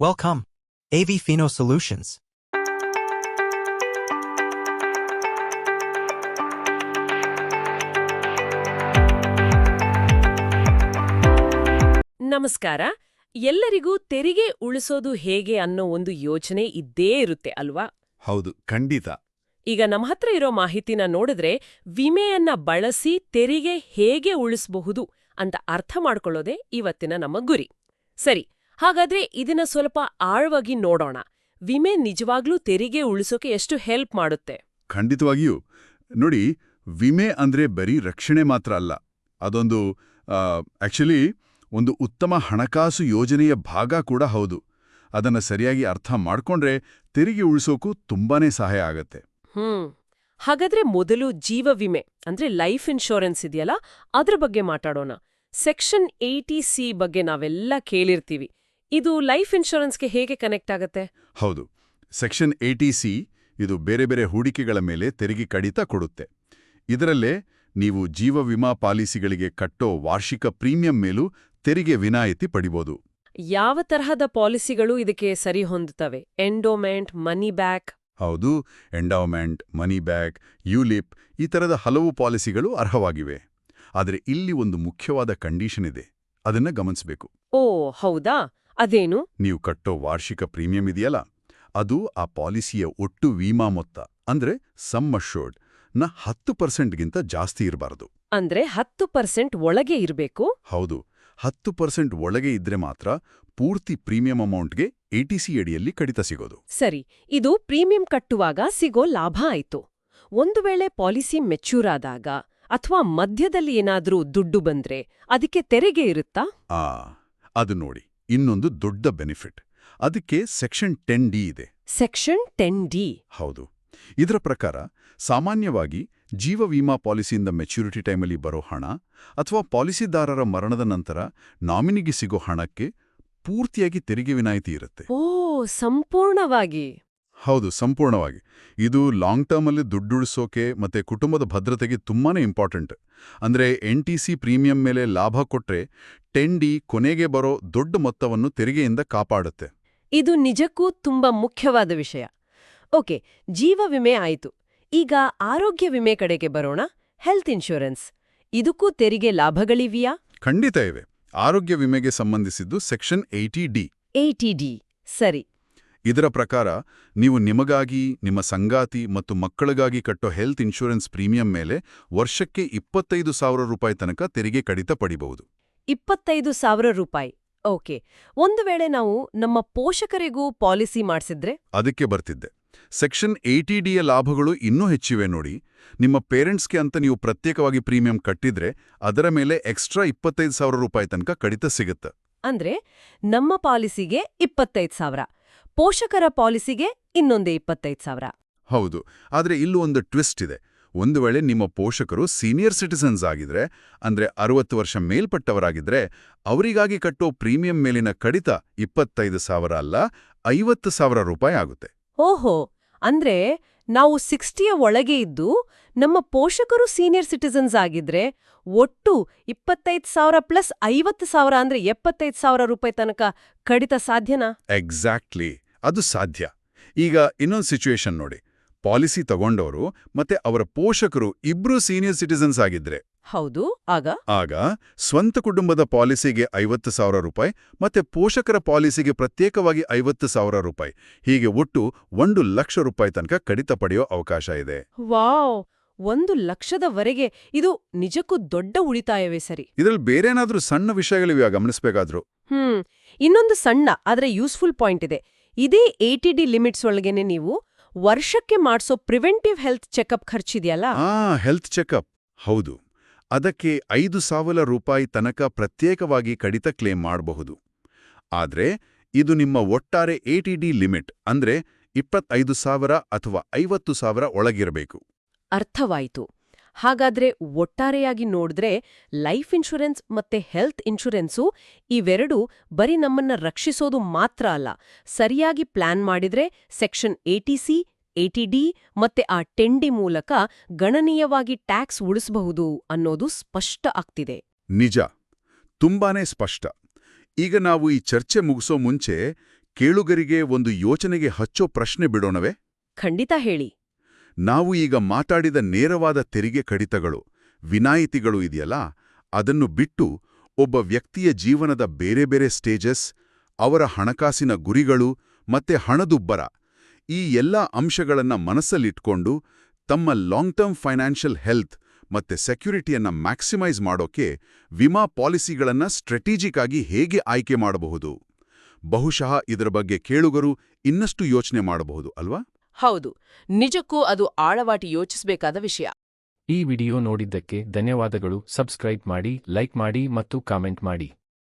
Welcome. AV Fino Solutions. ನಮಸ್ಕಾರ ಎಲ್ಲರಿಗೂ ತೆರಿಗೆ ಉಳಿಸೋದು ಹೇಗೆ ಅನ್ನೋ ಒಂದು ಯೋಚನೆ ಇದ್ದೇ ಇರುತ್ತೆ ಅಲ್ವಾ ಹೌದು ಖಂಡಿತ ಈಗ ನಮ್ಮ ಹತ್ರ ಇರೋ ಮಾಹಿತಿನ ನೋಡಿದ್ರೆ ವಿಮೆಯನ್ನ ಬಳಸಿ ತೆರಿಗೆ ಹೇಗೆ ಉಳಿಸಬಹುದು ಅಂತ ಅರ್ಥ ಮಾಡ್ಕೊಳ್ಳೋದೇ ಇವತ್ತಿನ ನಮ್ಮ ಗುರಿ ಸರಿ ಹಾಗಾದ್ರೆ ಇದನ್ನ ಸ್ವಲ್ಪ ಆಳವಾಗಿ ನೋಡೋಣ. ವಿಮೆ ನಿಜವಾಗ್ಲೂ ತೆರಿಗೆ ಉಳಿಸೋಕೆ ಎಷ್ಟು ಹೆಲ್ಪ್ ಮಾಡುತ್ತೆ? ಖಂಡಿತವಾಗಿಯೂ. ನೋಡಿ ವಿಮೆ ಅಂದ್ರೆ ಬರೀ ರಕ್ಷಣೆ ಮಾತ್ರ ಅಲ್ಲ. ಅದೊಂದು ಆಕ್ಚುಲಿ ಒಂದು ಉತ್ತಮ ಹಣಕಾಸು ಯೋಜನೆಯ ಭಾಗ ಕೂಡ ಹೌದು. ಅದನ್ನ ಸರಿಯಾಗಿ ಅರ್ಥ ಮಾಡ್ಕೊಂಡ್ರೆ ತೆರಿಗೆ ಉಳಿಸೋಕು ತುಂಬಾನೇ ಸಹಾಯ ಆಗತ್ತೆ. ಹ್ಮ್. ಹಾಗಾದ್ರೆ ಮೊದಲು ಜೀವ ವಿಮೆ ಅಂದ್ರೆ ಲೈಫ್ ಇನ್ಶೂರೆನ್ಸ್ ಇದೆಯಲ್ಲ ಅದ್ರ ಬಗ್ಗೆ ಮಾತಾಡೋಣ. ಸೆಕ್ಷನ್ ಏಯ್ಟಿ ಸಿ ಬಗ್ಗೆ ನಾವೆಲ್ಲ ಕೇಳಿರ್ತೀವಿ. ಇದು ಲೈಫ್ ಇನ್ಶೂರೆನ್ಸ್ಗೆ ಹೇಗೆ ಕನೆಕ್ಟ್ ಆಗುತ್ತೆ? ಹೌದು. ಸೆಕ್ಷನ್ ಏಟಿ ಸಿ ಇದು ಬೇರೆ ಬೇರೆ ಹೂಡಿಕೆಗಳ ಮೇಲೆ ತೆರಿಗೆ ಕಡಿತ ಕೊಡುತ್ತೆ. ಇದರಲ್ಲೇ ನೀವು ಜೀವ ವಿಮಾ ಪಾಲಿಸಿಗಳಿಗೆ ಕಟ್ಟೋ ವಾರ್ಷಿಕ ಪ್ರೀಮಿಯಂ ಮೇಲೂ ತೆರಿಗೆ ವಿನಾಯಿತಿ ಪಡಿಬೋದು. ಯಾವ ತರಹದ ಪಾಲಿಸಿಗಳು ಇದಕ್ಕೆ ಸರಿ ಹೊಂದುತ್ತವೆ? Endowment money back? ಹೌದು. ಎಂಡೋಮೆಂಟ್ ಮನಿ ಬ್ಯಾಕ್ ಯುಲಿಪ್ ಈ ತರಹದ ಹಲವು ಪಾಲಿಸಿಗಳು ಅರ್ಹವಾಗಿವೆ. ಆದರೆ ಇಲ್ಲಿ ಒಂದು ಮುಖ್ಯವಾದ ಕಂಡೀಷನ್ ಇದೆ. ಅದನ್ನ ಗಮನಿಸಬೇಕು. ಓ ಹೌದಾ? ಅದೇನು? ನೀವು ಕಟ್ಟೋ ವಾರ್ಷಿಕ ಪ್ರೀಮಿಯಂ ಇದೆಯಲ್ಲ ಅದು ಆ ಪಾಲಿಸಿಯ ಒಟ್ಟು ವಿಮಾ ಮೊತ್ತ ಅಂದ್ರೆ ಸಮ್ ಅಶೋರ್ಡ್ನ ಹತ್ತು ಪರ್ಸೆಂಟ್ಗಿಂತ ಜಾಸ್ತಿ ಇರಬಾರದು. ಅಂದ್ರೆ ಹತ್ತು ಪರ್ಸೆಂಟ್ ಒಳಗೆ ಇರಬೇಕು? ಹೌದು ಹತ್ತು ಪರ್ಸೆಂಟ್ ಒಳಗೆ ಇದ್ರೆ ಮಾತ್ರ ಪೂರ್ತಿ ಪ್ರೀಮಿಯಂ ಅಮೌಂಟ್ಗೆ ಎಟಿಸಿ ಅಡಿಯಲ್ಲಿ ಕಡಿತ ಸಿಗೋದು. ಸರಿ ಇದು ಪ್ರೀಮಿಯಂ ಕಟ್ಟುವಾಗ ಸಿಗೋ ಲಾಭ ಆಯ್ತು. ಒಂದು ವೇಳೆ ಪಾಲಿಸಿ ಮೆಚ್ಯೂರ್ ಆದಾಗ ಅಥವಾ ಮಧ್ಯದಲ್ಲಿ ಏನಾದರೂ ದುಡ್ಡು ಬಂದ್ರೆ ಅದಕ್ಕೆ ತೆರಿಗೆ ಇರುತ್ತಾ? ಆ ಅದು ನೋಡಿ. ಇನ್ನೊಂದು ದೊಡ್ಡ ಬೆನಿಫಿಟ್. ಅದಕ್ಕೆ ಸೆಕ್ಷನ್ ಟೆನ್ ಡಿ ಇದೆ. Section ten D. ಹೌದು. ಇದರ ಪ್ರಕಾರ ಸಾಮಾನ್ಯವಾಗಿ ಜೀವ ವಿಮಾ ಪಾಲಿಸಿಯಿಂದ ಮೆಚ್ಯೂರಿಟಿ ಟೈಮಲ್ಲಿ ಬರೋ ಹಣ ಅಥವಾ ಪಾಲಿಸಿದಾರರ ಮರಣದ ನಂತರ ನಾಮಿನಿಗೆ ಸಿಗೋ ಹಣಕ್ಕೆ ಪೂರ್ತಿಯಾಗಿ ತೆರಿಗೆ ವಿನಾಯಿತಿ ಇರುತ್ತೆ. ಓ ಸಂಪೂರ್ಣವಾಗಿ. ಹೌದು ಸಂಪೂರ್ಣವಾಗಿ. ಇದು ಲಾಂಗ್ ಟರ್ಮಲ್ಲಿ ದುಡ್ಡುಳಿಸೋಕೆ ಮತ್ತೆ ಕುಟುಂಬದ ಭದ್ರತೆಗೆ ತುಂಬಾನೇ ಇಂಪಾರ್ಟೆಂಟ್ ಅಂದ್ರೆ ಎನ್ ಟಿ ಸಿ ಪ್ರೀಮಿಯಂ ಮೇಲೆ ಲಾಭ ಕೊಟ್ರೆ ಟೆನ್ ಡಿ ಕೊನೆಗೆ ಬರೋ ದೊಡ್ಡ ಮೊತ್ತವನ್ನು ತೆರಿಗೆಯಿಂದ ಕಾಪಾಡುತ್ತೆ. ಇದು ನಿಜಕ್ಕೂ ತುಂಬಾ ಮುಖ್ಯವಾದ ವಿಷಯ. ಓಕೆ ಜೀವ ವಿಮೆ ಆಯಿತು. ಈಗ ಆರೋಗ್ಯ ವಿಮೆ ಕಡೆಗೆ ಬರೋಣ. ಹೆಲ್ತ್ ಇನ್ಶೂರೆನ್ಸ್ ಇದಕ್ಕೂ ತೆರಿಗೆ ಲಾಭಗಳಿವೆಯಾ? ಖಂಡಿತ ಇವೆ. ಆರೋಗ್ಯ ವಿಮೆಗೆ ಸಂಬಂಧಿಸಿದ್ದು ಸೆಕ್ಷನ್ ಏಯ್ಟಿ ಡಿ ಡಿ ಸರಿ. ಇದರ ಪ್ರಕಾರ ನೀವು ನಿಮಗಾಗಿ ನಿಮ್ಮ ಸಂಗಾತಿ ಮತ್ತು ಮಕ್ಕಳಿಗಾಗಿ ಕಟ್ಟೋ ಹೆಲ್ತ್ ಇನ್ಶೂರೆನ್ಸ್ ಪ್ರೀಮಿಯಂ ಮೇಲೆ ವರ್ಷಕ್ಕೆ ಇಪ್ಪತ್ತೈದು ಸಾವಿರ ರೂಪಾಯಿ ತನಕ ತೆರಿಗೆ ಕಡಿತ ಪಡಿಬಹುದು. ಇಪ್ಪತ್ತೈದು ಸಾವಿರ ರೂಪಾಯಿ. ಓಕೆ. ಒಂದು ವೇಳೆ ನಾವು ನಮ್ಮ ಪೋಷಕರಿಗೂ ಪಾಲಿಸಿ ಮಾಡಿಸಿದ್ರೆ? ಅದಕ್ಕೆ ಬರ್ತಿದ್ದೆ. ಸೆಕ್ಷನ್ ಏಯ್ಟಿ ಡಿಯ ಲಾಭಗಳು ಇನ್ನೂ ಹೆಚ್ಚಿವೆ ನೋಡಿ. ನಿಮ್ಮ ಪೇರೆಂಟ್ಸ್ಗೆ ಅಂತ ನೀವು ಪ್ರತ್ಯೇಕವಾಗಿ ಪ್ರೀಮಿಯಂ ಕಟ್ಟಿದ್ರೆ ಅದರ ಮೇಲೆ ಎಕ್ಸ್ಟ್ರಾ ಇಪ್ಪತ್ತೈದು ಸಾವಿರ ರೂಪಾಯಿ ತನಕ ಕಡಿತ ಸಿಗುತ್ತೆ. ಅಂದ್ರೆ ನಮ್ಮ ಪಾಲಿಸಿಗೆ ಇಪ್ಪತ್ತೈದು ಸಾವಿರ. ಪೋಷಕರ ಪಾಲಿಸಿಗೆ ಇನ್ನೊಂದೇ ಇಪ್ಪತ್ತೈದು ಸಾವಿರ. ಹೌದು ಆದರೆ ಇಲ್ಲೂ ಒಂದು ಟ್ವಿಸ್ಟ್ ಇದೆ. ಒಂದು ವೇಳೆ ನಿಮ್ಮ ಪೋಷಕರು ಸೀನಿಯರ್ ಸಿಟಿಸನ್ಸ್ ಆಗಿದ್ರೆ ಅಂದ್ರೆ ಅರವತ್ತು ವರ್ಷ ಮೇಲ್ಪಟ್ಟವರಾಗಿದ್ರೆ ಅವರಿಗಾಗಿ ಕಟ್ಟೋ ಪ್ರೀಮಿಯಂ ಮೇಲಿನ ಕಡಿತ ಇಪ್ಪತ್ತೈದು ಸಾವಿರ ಅಲ್ಲ ಐವತ್ತು ಸಾವಿರ ರೂಪಾಯಿ ಆಗುತ್ತೆ. ಓಹೋ ಅಂದ್ರೆ ನಾವು ಸಿಕ್ಸ್ಟಿಯ ಒಳಗೆ ಇದ್ದು ನಮ್ಮ ಪೋಷಕರು ಸೀನಿಯರ್ ಸಿಟಿಸನ್ಸ್ ಆಗಿದ್ರೆ ಒಟ್ಟು ಇಪ್ಪತ್ತೈದು ಸಾವಿರ ಪ್ಲಸ್ ಐವತ್ತು ಸಾವಿರ ಅಂದ್ರೆ ಎಪ್ಪತ್ತೈದು ಸಾವಿರ ರೂಪಾಯಿ ತನಕ ಕಡಿತ ಸಾಧ್ಯನಾ? ಎಕ್ಸಾಕ್ಟ್ಲಿ ಅದು ಸಾಧ್ಯ. ಈಗ ಇನ್ನೊಂದು ಸಿಚುವೇಶನ್ ನೋಡಿ. ಪಾಲಿಸಿ ತಗೊಂಡವರು ಮತ್ತೆ ಅವರ ಪೋಷಕರು ಇಬ್ರು ಸೀನಿಯರ್ ಸಿಟಿಸನ್ಸ್ ಆಗಿದ್ರೆ. ಹೌದು. ಆಗ? ಆಗ ಸ್ವಂತ ಕುಟುಂಬದ ಪಾಲಿಸಿಗೆ ಐವತ್ತು ಸಾವಿರ ರೂಪಾಯಿ ಮತ್ತೆ ಪೋಷಕರ ಪಾಲಿಸಿಗೆ ಪ್ರತ್ಯೇಕವಾಗಿ ಐವತ್ತು ಸಾವಿರ ರೂಪಾಯಿ. ಹೀಗೆ ಒಟ್ಟು ಒಂದು ಲಕ್ಷ ರೂಪಾಯಿ ತನಕ ಕಡಿತ ಪಡೆಯೋ ಅವಕಾಶ ಇದೆ. ವಾವ್. ಒಂದು ಲಕ್ಷದವರೆಗೆ ಇದು ನಿಜಕ್ಕೂ ದೊಡ್ಡ ಉಳಿತಾಯವೇ ಸರಿ. ಇದರಲ್ಲಿ ಬೇರೇನಾದ್ರೂ ಸಣ್ಣ ವಿಷಯಗಳಿವೆ ಗಮನಿಸಬೇಕಾದ್ರು? ಹ್ಮ್ ಇನ್ನೊಂದು ಸಣ್ಣ ಆದ್ರೆ ಯೂಸ್ಫುಲ್ ಪಾಯಿಂಟ್ ಇದೆ. ಇದೇ ಏಟಿ ಡಿ ಲಿಮಿಟ್ಸ್ ಒಳಗೇನೆ ನೀವು ವರ್ಷಕ್ಕೆ ಮಾಡಿಸೋ ಪ್ರಿವೆಂಟಿವ್ ಹೆಲ್ತ್ ಚೆಕಪ್ ಖರ್ಚಿದೆಯಲ್ಲ? ಆ ಹೆಲ್ತ್ ಚೆಕಪ್. ಹೌದು. ಅದಕ್ಕೆ ಐದು ಸಾವಿರ ರೂಪಾಯಿ ತನಕ ಪ್ರತ್ಯೇಕವಾಗಿ ಕಡಿತ ಕ್ಲೇಮ್ ಮಾಡಬಹುದು. ಆದ್ರೆ ಇದು ನಿಮ್ಮ ಒಟ್ಟಾರೆ ಎಟಿಡಿ ಲಿಮಿಟ್ ಅಂದ್ರೆ ಇಪ್ಪತ್ತೈದು ಸಾವಿರ ಅಥವಾ ಐವತ್ತು ಸಾವಿರ ಒಳಗಿರಬೇಕು. ಅರ್ಥವಾಯಿತು. ಹಾಗಾದ್ರೆ ಒಟ್ಟಾರೆಯಾಗಿ ನೋಡಿದ್ರೆ ಲೈಫ್ ಇನ್ಶೂರೆನ್ಸ್ ಮತ್ತೆ ಹೆಲ್ತ್ ಇನ್ಶೂರೆನ್ಸು ಇವೆರಡೂ ಬರೀ ನಮ್ಮನ್ನ ರಕ್ಷಿಸೋದು ಮಾತ್ರ ಅಲ್ಲ. ಸರಿಯಾಗಿ ಪ್ಲಾನ್ ಮಾಡಿದ್ರೆ ಸೆಕ್ಷನ್ ಎಟಿಸಿ ಡಿ ಮತ್ತೆ ಆ ಟೆಂಡಿ ಮೂಲಕ ಗಣನೀಯವಾಗಿ ಟ್ಯಾಕ್ಸ್ ಉಳಿಸಬಹುದು ಅನ್ನೋದು ಸ್ಪಷ್ಟ ಆಗ್ತಿದೆ. ನಿಜ. ತುಂಬಾನೇ ಸ್ಪಷ್ಟ. ಈಗ ನಾವು ಈ ಚರ್ಚೆ ಮುಗಿಸೋ ಮುಂಚೆ ಕೇಳುಗರಿಗೆ ಒಂದು ಯೋಚನೆಗೆ ಹಚ್ಚೋ ಪ್ರಶ್ನೆ ಬಿಡೋಣವೇ? ಖಂಡಿತ ಹೇಳಿ. ನಾವು ಈಗ ಮಾತಾಡಿದ ನೇರವಾದ ತೆರಿಗೆ ಕಡಿತಗಳು, ವಿನಾಯಿತಿಗಳು ಇದೆಯಲ್ಲ? ಅದನ್ನು ಬಿಟ್ಟು ಒಬ್ಬ ವ್ಯಕ್ತಿಯ ಜೀವನದ ಬೇರೆ ಬೇರೆ ಸ್ಟೇಜಸ್, ಅವರ ಹಣಕಾಸಿನ ಗುರಿಗಳು ಮತ್ತೆ ಹಣದುಬ್ಬರ ಈ ಎಲ್ಲ ಅಂಶಗಳನ್ನ ಮನಸ್ಸಲ್ಲಿಟ್ಕೊಂಡು ತಮ್ಮ ಲಾಂಗ್ ಟರ್ಮ್ ಫೈನಾನ್ಷಿಯಲ್ ಹೆಲ್ತ್ ಮತ್ತೆ ಸೆಕ್ಯುರಿಟಿಯನ್ನ ಮ್ಯಾಕ್ಸಿಮೈಸ್ ಮಾಡೋಕೆ ವಿಮಾ ಪಾಲಿಸಿಗಳನ್ನ ಸ್ಟ್ರಾಟಜಿಕ್ ಆಗಿ ಹೇಗೆ ಆಯ್ಕೆ ಮಾಡಬಹುದು? ಬಹುಶಃ ಇದರ ಬಗ್ಗೆ ಕೇಳುಗರು ಇನ್ನಷ್ಟು ಯೋಚನೆ ಮಾಡಬಹುದು, ಅಲ್ವಾ? ಹೌದು, ನಿಜಕ್ಕೂ ಅದು ಆಳವಾಟಿ ಯೋಚಿಸಬೇಕಾದ ವಿಷಯ. ಈ ವಿಡಿಯೋ ನೋಡಿದ್ದಕ್ಕೆ ಧನ್ಯವಾದಗಳು. ಸಬ್ಸ್ಕ್ರೈಬ್ ಮಾಡಿ, ಲೈಕ್ ಮಾಡಿ ಮತ್ತು ಕಾಮೆಂಟ್ ಮಾಡಿ.